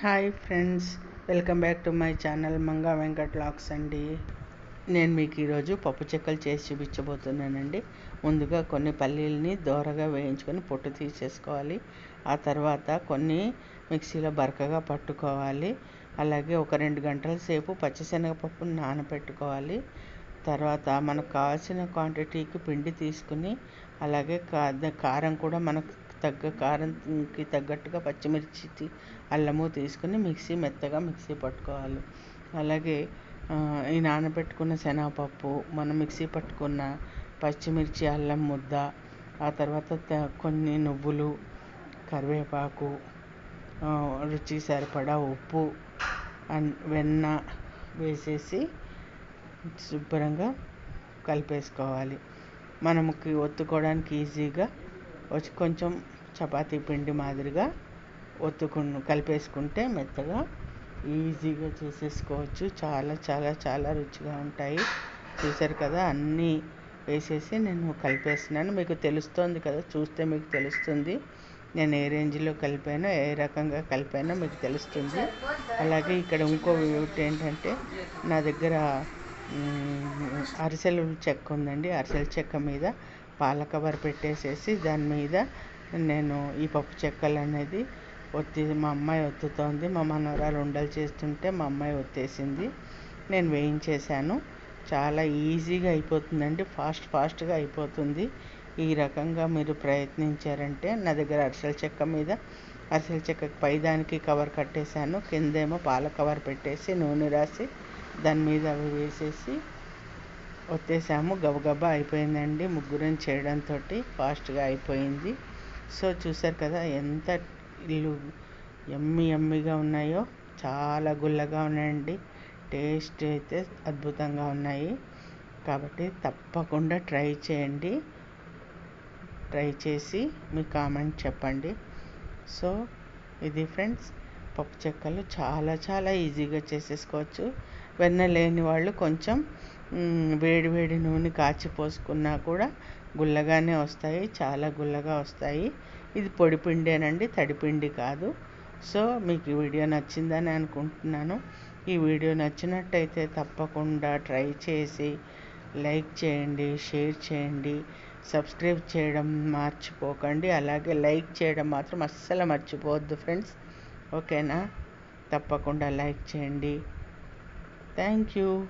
Hi friends welcome back to my channel Manga Venkat lakhs అండి. నేను మీకు ఈరోజు పప్పు చెక్కలు చేసి చూపించబోతున్నానండి. ముందుగా కొన్ని పల్లీలని దోరగా వేయించుకొని పొట్టు తీసేసుకోవాలి. ఆ తర్వాత కొన్ని మిక్సీలో బరకగా పట్టుకోవాలి. అలాగే ఒక రెండు గంటల సేపు పచ్చిశనగపప్పును నానబెట్టుకోవాలి. తర్వాత మనకు కావాల్సిన క్వాంటిటీకి పిండి తీసుకుని అలాగే కారం కూడా మనకు తగ్గ కారంకి తగ్గట్టుగా పచ్చిమిర్చి అల్లము తీసుకుని మిక్సీ మెత్తగా మిక్సీ పట్టుకోవాలి. అలాగే ఈ నానబెట్టుకున్న శనగపప్పు మనం మిక్సీ పట్టుకున్న పచ్చిమిర్చి అల్లం ముద్ద ఆ తర్వాత కొన్ని నువ్వులు కరివేపాకు రుచి సరిపడా ఉప్పు వెన్న వేసేసి శుభ్రంగా కలిపేసుకోవాలి. మనకి ఒత్తుకోవడానికి ఈజీగా వచ్చి కొంచెం చపాతీ పిండి మాదిరిగా ఒత్తుకు కలిపేసుకుంటే మెత్తగా ఈజీగా చేసేసుకోవచ్చు. చాలా చాలా చాలా రుచిగా ఉంటాయి. చూసారు కదా అన్నీ వేసేసి నేను కలిపేస్తున్నాను. మీకు తెలుస్తుంది కదా చూస్తే మీకు తెలుస్తుంది. నేను ఏ రేంజ్లో కలిపానో ఏ రకంగా కలిపానో మీకు తెలుస్తుంది. అలాగే ఇక్కడ ఇంకో ఒకటి ఏంటంటే నా దగ్గర అరిసెలు చెక్క ఉందండి. అరిసెల చెక్క మీద పాల కవర్ పెట్టేసేసి దాని మీద నేను ఈ పప్పు చెక్కలు అనేది ఒత్తి మా అమ్మాయి ఒత్తుతోంది. మా మనవరాలు ఉండలు చేస్తుంటే మా అమ్మాయి ఒత్తేసింది. నేను వేయించేశాను. చాలా ఈజీగా అయిపోతుందండి. ఫాస్ట్ ఫాస్ట్గా అయిపోతుంది. ఈ రకంగా మీరు ప్రయత్నించారంటే నా దగ్గర అరిసెల చెక్క మీద అరిసెల చెక్కకు పైదానికి కవర్ కట్టేశాను. కిందేమో పాల కవర్ పెట్టేసి నూనె రాసి దాని మీద అవి వేసేసి వచ్చేసాము గబగబా అయిపోయిందండి ముగ్గురం చేయడంతో ఫాస్ట్గా అయిపోయింది. సో చూసారు కదా ఎంత ఇల్లు ఎమ్మి ఎమ్మిగా ఉన్నాయో చాలా గుల్లగా ఉన్నాయండి. టేస్ట్ అయితే అద్భుతంగా ఉన్నాయి. కాబట్టి తప్పకుండా ట్రై చేయండి. ట్రై చేసి మీ కామెంట్ చెప్పండి. సో ఇది ఫ్రెండ్స్ పప్పు చెక్కలు చాలా చాలా ఈజీగా చేసేసుకోవచ్చు. వెన్న లేని వాళ్ళు కొంచెం వేడి వేడి నూనె కాచి పోసుకున్నా కూడా గుల్లగానే వస్తాయి చాలా గుల్లగా వస్తాయి. ఇది పొడి పిండేనండి తడిపిండి కాదు. సో మీకు ఈ వీడియో నచ్చిందని అనుకుంటున్నాను. ఈ వీడియో నచ్చినట్టయితే తప్పకుండా ట్రై చేసి లైక్ చేయండి షేర్ చేయండి సబ్స్క్రైబ్ చేయడం మర్చిపోకండి. అలాగే లైక్ చేయడం మాత్రం అస్సలు మర్చిపోవద్దు ఫ్రెండ్స్. ఓకేనా? తప్పకుండా లైక్ చేయండి. Thank you.